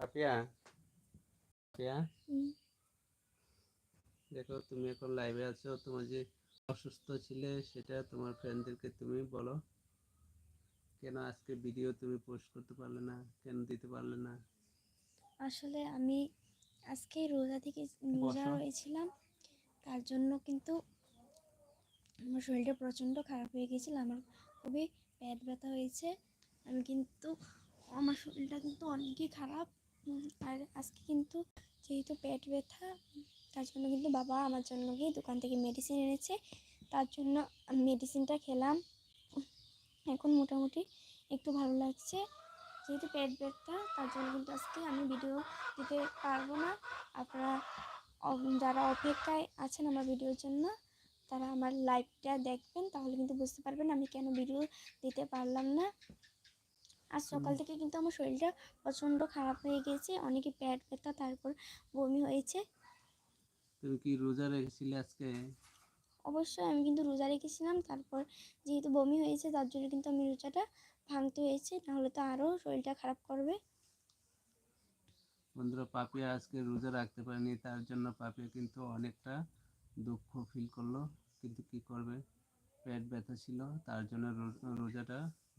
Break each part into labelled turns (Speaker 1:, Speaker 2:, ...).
Speaker 1: পাপিয়া পাপিয়া দেখো তুমি এখন লাইভে আছো তোমার যে অসুস্থ ছিলে সেটা তোমার ফ্রেন্ডদেরকে তুমি বলো। কেন আজকে ভিডিও তুমি পোস্ট করতে পারলে না? কেন দিতে পারলে না?
Speaker 2: আসলে আমি আজকে রোজা থেকে রোজা হয়েছিলাম তার জন্য কিন্তু আমার শরীরটা প্রচণ্ড খারাপ হয়ে গিয়েছিল আমার খুবই পেট ব্যথা হয়েছে। আমি কিন্তু আমার শরীরটা কিন্তু অনেকই খারাপ। আর আজকে কিন্তু যেহেতু পেট ব্যথা, তার জন্য কিন্তু বাবা আমার জন্য গিয়ে দোকান থেকে মেডিসিন এনেছে। তার জন্য মেডিসিনটা খেলাম। এখন মোটামুটি একটু ভালো লাগছে। যেহেতু পেট ব্যথা, তার জন্য কিন্তু আজকে আমি ভিডিও দিতে পারব না। আপনারা যারা অপেক্ষায় আছেন আমার ভিডিওর জন্য, তারা আমার লাইভটা দেখবেন, তাহলে কিন্তু বুঝতে পারবেন আমি কেন ভিডিও দিতে পারলাম না। আজ সকাল থেকে কিন্তু আমার শরীরটা প্রচণ্ড খারাপ হয়ে গেছে অনেকে পেট ব্যথা তারপর বমি হয়েছে।
Speaker 1: তুমি কি রোজা রেখেছিলে আজকে?
Speaker 2: অবশ্যই আমি কিন্তু রোজা রেখেছিলাম তারপর যেহেতু বমি হয়েছে তার জন্য কিন্তু আমি রোজাটা ভাঙতে হয়েছে নাহলে তো আরও শরীরটা খারাপ করবে।
Speaker 1: বন্ধুরা পাপিয়া আজকে রোজা রাখতে পারেনি তার জন্য পাপিয়া কিন্তু অনেকটা দুঃখ ফিল করল কিন্তু কি করবে? পেট ব্যথা ছিল তার জন্য রোজাটা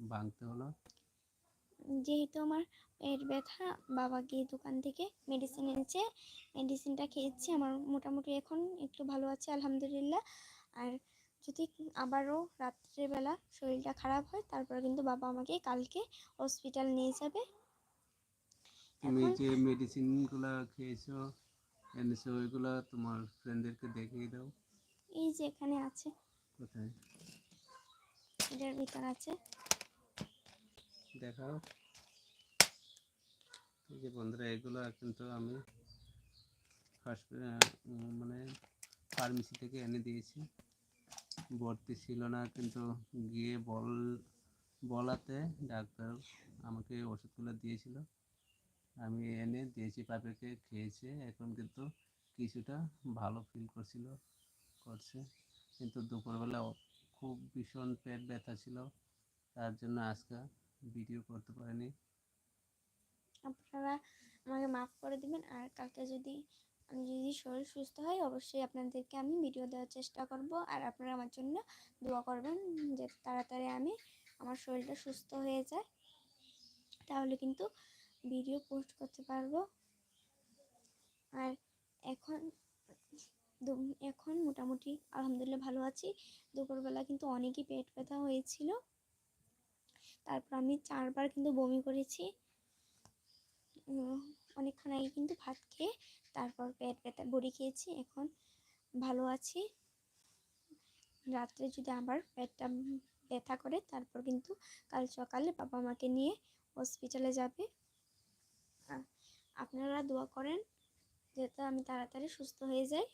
Speaker 1: ভাঙতে হলো।
Speaker 2: যেহেতু আমার পেট ব্যথা বাবা গিয়ে দোকান থেকে মেডিসিন এনেছে। মেডিসিনটা খেয়েছি আমার মোটামুটি এখন একটু ভালো আছে আলহামদুলিল্লাহ। আর যদি আবারও রাত্রেবেলা শরীরটা খারাপ হয় তারপর কিন্তু বাবা আমাকে কালকে হসপিটাল নিয়ে যাবে।
Speaker 1: তুমি যে মেডিসিনগুলো খেয়েছো এনেছো ওইগুলো তোমার ফ্রেন্ডদেরকে দেখিয়ে দাও।
Speaker 2: এই যে এখানে আছে।
Speaker 1: কোথায়?
Speaker 2: এটার ভিতর আছে।
Speaker 1: দেখাও যে বন্ধুরা, এগুলো কিন্তু আমি মানে ফার্মেসি থেকে এনে দিয়েছি। ভর্তি ছিল না, কিন্তু গিয়ে বল, বলাতে ডাক্তার আমাকে ওষুধগুলো দিয়েছিল। আমি এনে দিয়েছি পাপেকে খেয়েছে। এখন কিন্তু কিছুটা ভালো ফিল করছিল, করছে। কিন্তু দুপুরবেলা খুব ভীষণ পেট ব্যথা ছিল। তার জন্য আজকে ভিডিও করতে পারিনি।
Speaker 2: আপনারা আমাকে মাফ করে দিবেন, আর কালকে যদি আমি যদি শরীর সুস্থ হয় অবশ্যই আপনাদেরকে আমি ভিডিও দেওয়ার চেষ্টা করব, আর আপনারা আমার জন্য দোয়া করবেন যে তাড়াতাড়ি আমি আমার শরীরটা সুস্থ হয়ে যায়। তাহলে কিন্তু ভিডিও পোস্ট করতে পারব। আর এখন এখন মোটামুটি আলহামদুলিল্লাহ ভালো আছি। দুপুরবেলা কিন্তু অনেকই পেট ব্যথা হয়েছিল। তারপর আমি চারবার কিন্তু বমি করেছি। অনেকক্ষণ আগে কিন্তু ভাত খেয়ে তারপর পেট ব্যথা, বড়ি খেয়েছি, এখন ভালো আছি। রাত্রে যদি আবার পেটটা ব্যথা করে, তারপর কিন্তু কাল সকালে বাবা মাকে নিয়ে হসপিটালে যাবে। আপনারা দোয়া করেন যাতে আমি তাড়াতাড়ি সুস্থ হয়ে যাই।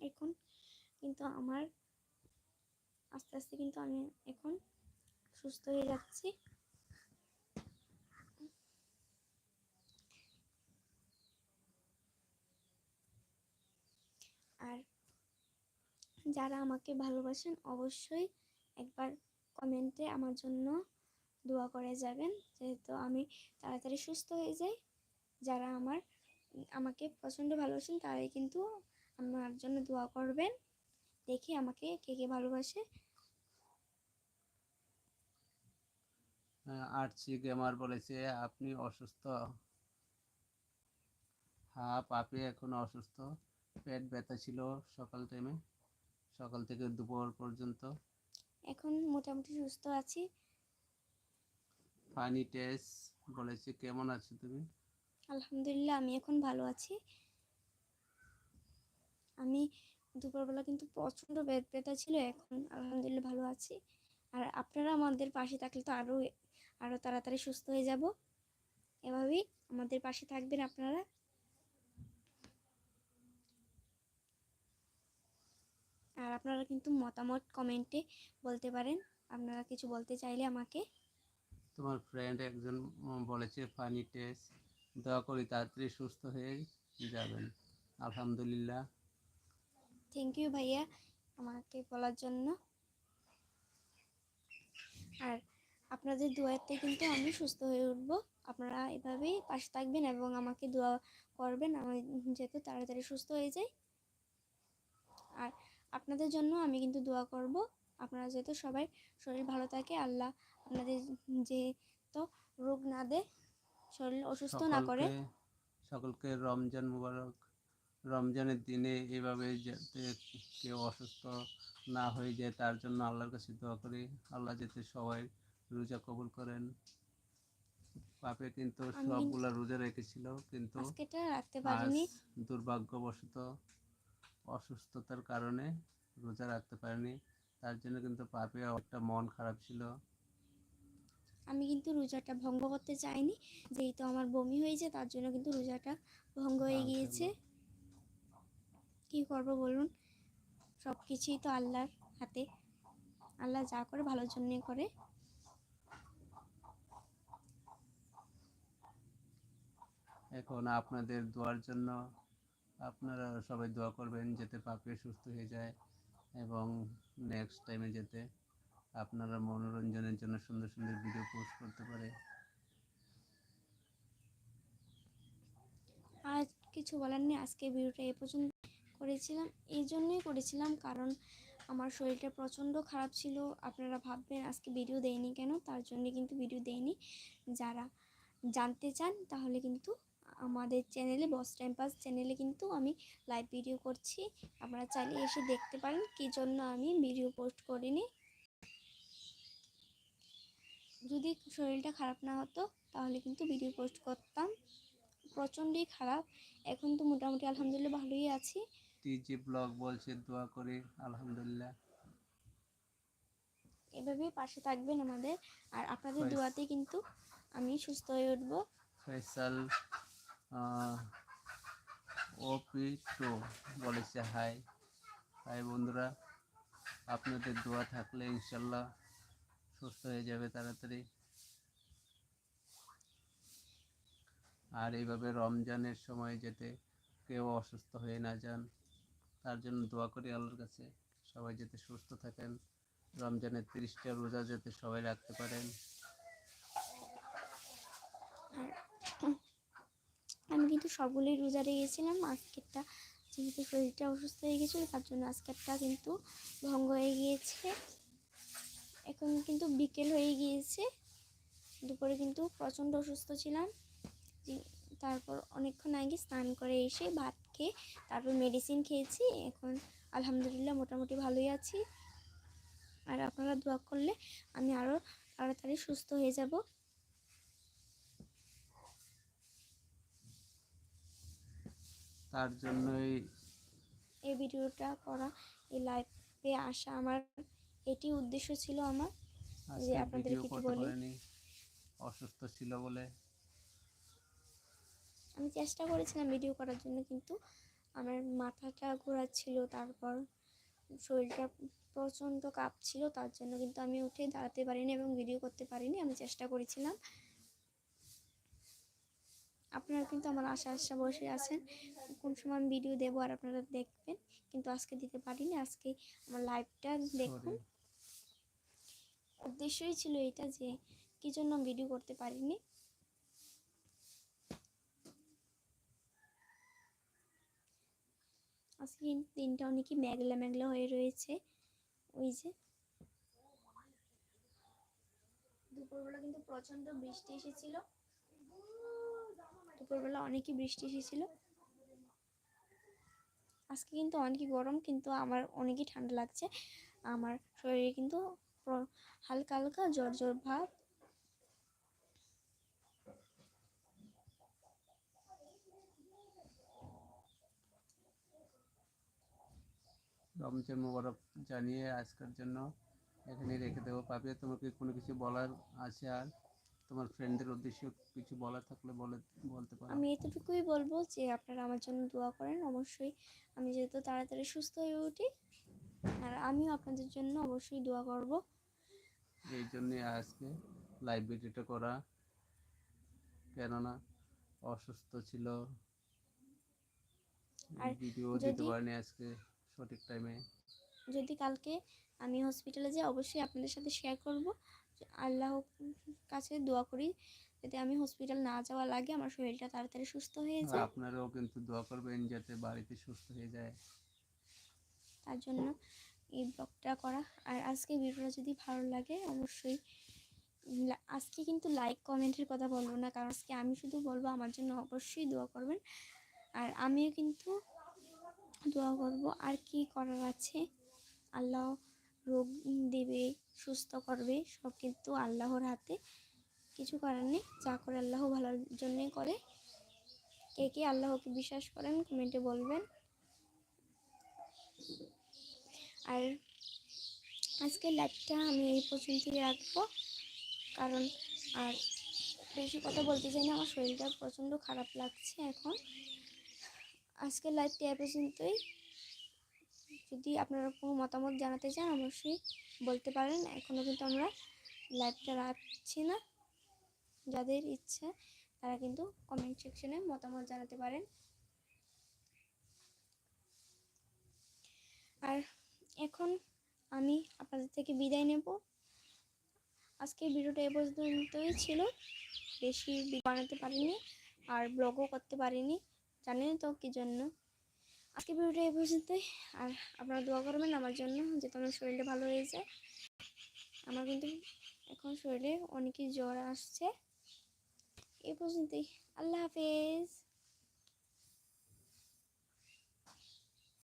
Speaker 2: এখন কিন্তু আমার আস্তে আস্তে কিন্তু আমি এখন সুস্থ হয়ে যাচ্ছি। আর যারা আমাকে ভালোবাসেন, অবশ্যই একবার কমেন্টে আমার জন্য দোয়া করে যাবেন, যেহেতু আমি তাড়াতাড়ি সুস্থ হয়ে যাই। যারা আমার, আমাকে প্রচণ্ড ভালোবাসেন, তারাই কিন্তু আমার জন্য দোয়া করবেন। দেখি আমাকে কে কে ভালোবাসে।
Speaker 1: আরসি গেমার বলেছে আপনি অসুস্থ? হ্যাঁ পাপি এখন অসুস্থ। পেট ব্যথা ছিল সকাল টাইমে সকাল থেকে দুপুর পর্যন্ত।
Speaker 2: এখন মোটামুটি সুস্থ আছি।
Speaker 1: ফানি টেস্ট বলেছে কেমন আছো তুমি?
Speaker 2: আলহামদুলিল্লাহ আমি এখন ভালো আছি। আমি দুপুরবেলা কিন্তু প্রচণ্ড পেট ব্যথা ছিল এখন আলহামদুলিল্লাহ ভালো আছি। আর আপনারা আমাদের পাশে থাকলে তো আরও আরও তাড়াতাড়ি সুস্থ হয়ে যাব। এভাবেই আমাদের পাশে থাকবেন আপনারা। আর আপনারা কিন্তু মতামত কমেন্টে বলতে পারেন। আপনারা কিছু বলতে চাইলে আমাকে।
Speaker 1: তোমার ফ্রেন্ড একজন বলেছে ফানি টেস্ট দয়া করি তাড়াতাড়ি সুস্থ হয়ে যাবেন। আলহামদুলিল্লাহ।
Speaker 2: থ্যাংক ইউ ভাইয়া আমাকে বলার জন্য। আর আপনাদের দোয়াতে কিন্তু আমি সুস্থ হয়ে উঠব। আপনারা এভাবেই পাশে থাকবেন এবং আমাকে দোয়া করবেন আমি যাতে তাড়াতাড়ি সুস্থ হয়ে যাই। আর আপনাদের জন্য আমি কিন্তু দোয়া করব। আপনারা যাতে সবাই শরীর ভালো থাকে আল্লাহ আপনাদের যে তো রোগ না দেয় শরীর অসুস্থ না করে।
Speaker 1: সকলকে সকলকে রমজান মুবারক। রমজানের দিনে এভাবে যাতে কেউ অসুস্থ না হয়ে যায় তার জন্য আল্লাহর কাছে দোয়া করি। আল্লাহ যাতে সবাই রোজা কবুল করেন। পাপে কিন্তু সবগুলা রোজা রেখেছিল কিন্তু দুর্ভাগ্যবশত অসুস্থতার কারণে রোজা রাখতে পারেনি। তার জন্য কিন্তু পাপে একটা মন খারাপ ছিল।
Speaker 2: আমি কিন্তু রোজাটা ভঙ্গ করতে চাইনি যেহেতু আমার বমি হয়েছে তার জন্য কিন্তু রোজাটা ভঙ্গ হয়ে গিয়েছে। কি করব বলুন? সব কিছুই তো আল্লাহর হাতে। আল্লাহ যা করে ভালোর জন্যই করে।
Speaker 1: এখন আপনাদের দোয়ার জন্য আপনারা সবাই দোয়া করবেন যাতে পাপে সুস্থ হয়ে যায় এবং নেক্সট টাইমে যেতে আপনারা মনোরঞ্জনের জন্য সুন্দর সুন্দর ভিডিও পোস্ট করতে পারে।
Speaker 2: আর কিছু বলার নেই, আজকে ভিডিওটা এ পর্যন্ত করেছিলাম, এই জন্যই করেছিলাম, কারণ আমার শরীরটা প্রচণ্ড খারাপ ছিল, আপনারা ভাববেন আজকে ভিডিও দেয়নি কেন, তার জন্য কিন্তু ভিডিও দেয়নি। যারা জানতে চান তাহলে কিন্তু আমাদের চ্যানেলে বস টাইম পাস চ্যানেলে কিন্তু আমি লাইভ ভিডিও করছি। আপনারা চাইলে এসে দেখতে পারেন কী জন্য আমি ভিডিও পোস্ট করিনি। যদি শরীরটা খারাপ না হতো তাহলে কিন্তু ভিডিও পোস্ট করতাম। প্রচণ্ডই খারাপ। এখন তো মোটামুটি আলহামদুলিল্লাহ ভালোই আছি।
Speaker 1: টিজি ব্লগ বলছে দোয়া করি আলহামদুলিল্লাহ।
Speaker 2: এভাবেই পাশে থাকবেন আমাদের। আর আপনাদের. দোয়াতে কিন্তু আমি সুস্থ হয়ে উঠবো।
Speaker 1: ফয়সাল ওপি টু বলেছে, হাই হাই বন্ধুরা, আপনাদের দোয়া থাকলে ইনশাল্লাহ সুস্থ হয়ে যাবে তাড়াতাড়ি। আর এইভাবে রমজানের সময় যাতে কেউ অসুস্থ হয়ে না যান, তার জন্য দোয়া করি আল্লাহর কাছে, সবাই যাতে সুস্থ থাকেন, রমজানের তিরিশটা রোজা যাতে সবাই রাখতে পারেন।
Speaker 2: আমি কিন্তু সবগুলোই রোজা রেখেছিলাম। আজকেরটা যেহেতু শরীরটা অসুস্থ হয়ে গেছিল, তার জন্য আজকেরটা কিন্তু ভঙ্গ হয়ে গিয়েছে। এখন কিন্তু বিকেল হয়ে গিয়েছে। দুপুরে কিন্তু প্রচণ্ড অসুস্থ ছিলাম। তারপর অনেকক্ষণ আগে স্নান করে এসে ভাত খেয়ে তারপর মেডিসিন খেয়েছি। এখন আলহামদুলিল্লাহ মোটামুটি ভালোই আছি। আর আপনারা দোয়া করলে আমি আরও তাড়াতাড়ি সুস্থ হয়ে যাব।
Speaker 1: তার জন্যই
Speaker 2: এই ভিডিওটা করা এই লাইভে আসা আমার এটি উদ্দেশ্য ছিল আমার
Speaker 1: যে
Speaker 2: আপনাদের কিছু বলি।
Speaker 1: অসুস্থ ছিল বলে
Speaker 2: আমি চেষ্টা করেছিলাম ভিডিও করার জন্য কিন্তু আমার মাথাটা ঘোরাচ্ছিল তারপর শরীরটা প্রচণ্ড কাঁপছিল তার জন্য কিন্তু আমি উঠে দাঁড়াতে পারিনি এবং ভিডিও করতে পারিনি আমি চেষ্টা করেছিলাম আপনারা কিন্তু আমার আশা আশা বসে আছেন। কোন সময় আমি ভিডিও দেবো আর আপনারা দেখবেন। কিন্তু আজকে দিতে পারিনি। আজকে আমার লাইভটা দেখুন। উদ্দেশ্যই ছিল এটা যে কি জন্য ভিডিও করতে পারিনি? আজকে দিনটা অনেকই মেঘলা মেঘলা হয়ে রয়েছে। ওই যে। দুপুরবেলা কিন্তু প্রচণ্ড বৃষ্টি এসেছিল। দুপুরবেলা অনেকই বৃষ্টি এসেছিল। আজকে কিন্তু অনেকই গরম, কিন্তু আমার অনেকই ঠান্ডা লাগছে। আমার শরীরে কিন্তু হালকা হালকা জ্বর জ্বর ভাব।
Speaker 1: রমজান মোবারক জানিয়ে আজকের জন্য এখানে রেখে দেবো। পাপিয়া, তোমাকে কোনো কিছু বলার আছে আর? তোমার ফ্রেন্ডদের উদ্দেশ্যে কিছু বলার থাকলে বলে বলতে পারো।
Speaker 2: আমি এতটুকুই বলব যে আপনারা আমার জন্য দোয়া করেন। অবশ্যই আমি যেহেতু তাড়াতাড়ি সুস্থ হয়ে উঠি আর আমিও আপনাদের জন্য অবশ্যই দোয়া করব।
Speaker 1: এই জন্যে আজকে লাইভ ভিডিওটা করা। কেননা অসুস্থ ছিল।
Speaker 2: আর
Speaker 1: ভিডিও দিতে পারিনি আজকে সঠিক টাইমে
Speaker 2: যদি কালকে আমি হসপিটালে যাই অবশ্যই আপনাদের সাথে শেয়ার করব। আল্লাহর কাছে দোয়া করি যাতে আমি হসপিটাল না যাওয়া লাগে আমার শরীরটা তাড়াতাড়ি সুস্থ হয়ে যায়।
Speaker 1: আপনারাও কিন্তু দোয়া করবেন যাতে বাড়িতে সুস্থ হয়ে যায়।
Speaker 2: তার জন্য এই ব্লগটা করা। আর আজকে ভিডিওটা যদি ভালো লাগে অবশ্যই আজকে কিন্তু লাইক কমেন্টের কথা বলব না কারণ আজকে আমি শুধু বলব আমার জন্য অবশ্যই দোয়া করবেন। আর আমিও কিন্তু দোয়া করব। আর কি করার আছে? আল্লাহ রোগ দেবে। সুস্থ করবে। সব কিন্তু আল্লাহর হাতে। কিছু করার নেই। যা করে আল্লাহ ভালোর জন্যই করে। কে কে আল্লাহকে বিশ্বাস করেন কমেন্টে বলবেন। আর আজকে লাইভটা আমি এই পর্যন্তই রাখব। কারণ আর বেশি কথা বলতে চাই না। আমার শরীরটা প্রচণ্ড খারাপ লাগছে এখন। আজকে লাইভটা এ পর্যন্তই। যদি আপনারা কোনো মতামত জানাতে চান, অবশ্যই বলতে পারেন। এখনও কিন্তু আমরা লাইভটা রাখছি না। যাদের ইচ্ছে, তারা কিন্তু কমেন্ট সেকশনে মতামত জানাতে পারেন। আর এখন আমি আপনাদের থেকে বিদায় নেব। আজকের ভিডিওটা এ পর্যন্তই ছিল। বেশি বানাতে পারিনি, আর ব্লগও করতে পারিনি। জানেন তো কী জন্য? আজকে ভিডিওটা এই পর্যন্তই। আর আপনারা দোয়া করবেন আমার জন্য যে আমার শরীরটা ভালো হয়ে যায়। আমার কিন্তু এখন শরীরে অনেকই জ্বর আসছে। এ পর্যন্তই। আল্লাহ হাফেজ।